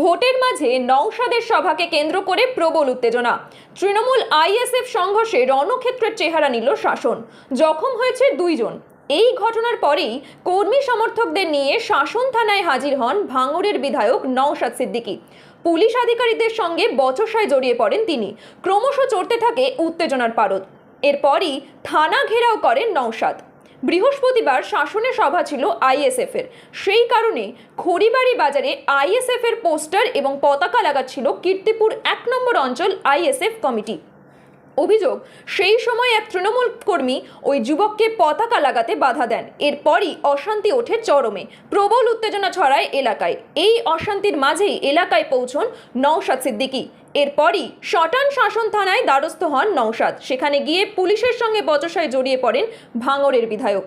ভোটের মাঝে নওশাদের সভাকে কেন্দ্র করে প্রবল উত্তেজনা। তৃণমূল আইএসএফ সংঘর্ষে রণক্ষেত্রের চেহারা নিল শাসন। জখম হয়েছে দুইজন। এই ঘটনার পরেই কর্মী সমর্থকদের নিয়ে শাসন থানায় হাজির হন ভাঙড়ের বিধায়ক নওশাদ সিদ্দিকী। পুলিশ আধিকারিকদের সঙ্গে বচসায় জড়িয়ে পড়েন তিনি। ক্রমশ চড়তে থাকে উত্তেজনার পারদ। এরপরই থানা ঘেরাও করেন নওশাদ। বৃহস্পতিবার শাসনে সভা ছিল আইএসএফের। সেই কারণে খড়িবাড়ি বাজারে আইএসএফের পোস্টার এবং পতাকা লাগাচ্ছিল কীর্তিপুর এক নম্বর অঞ্চল আইএসএফ কমিটি। অভিযোগ, সেই সময় এক তৃণমূল কর্মী ওই যুবককে পতাকা লাগাতে বাধা দেন। এরপরই অশান্তি ওঠে চরমে। প্রবল উত্তেজনা ছড়ায় এলাকায়। এই অশান্তির মাঝেই এলাকায় পৌঁছন নওশাদ সিদ্দিকি। এরপরই শটান শাসন থানায় দ্বারস্থ হন নওশাদ। সেখানে গিয়ে পুলিশের সঙ্গে বচসায় জড়িয়ে পড়েন ভাঙড়ের বিধায়ক।